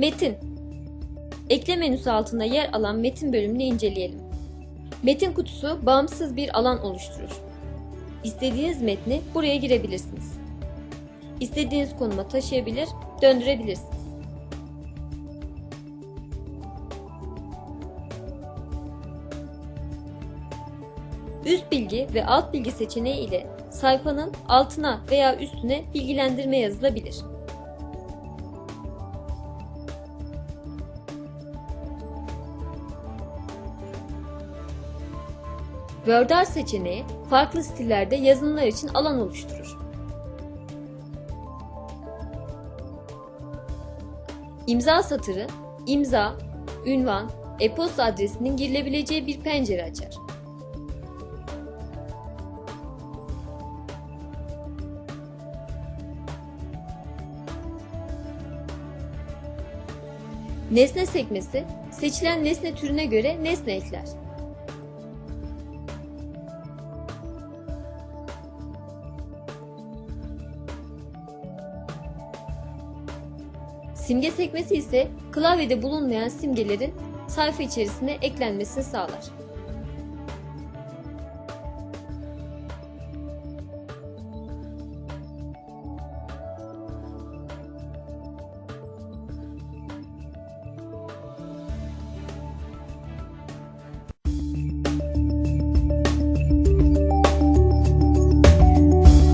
Metin Ekle menüsü altında yer alan metin bölümünü inceleyelim. Metin kutusu bağımsız bir alan oluşturur. İstediğiniz metni buraya girebilirsiniz. İstediğiniz konuma taşıyabilir, döndürebilirsiniz. Üst bilgi ve alt bilgi seçeneği ile sayfanın altına veya üstüne bilgilendirme yazılabilir. Wordar seçeneği farklı stillerde yazılımlar için alan oluşturur. İmza satırı, imza, ünvan, e-posta adresinin girilebileceği bir pencere açar. Nesne sekmesi, seçilen nesne türüne göre nesne ekler. Simge sekmesi ise klavyede bulunmayan simgelerin sayfa içerisine eklenmesini sağlar.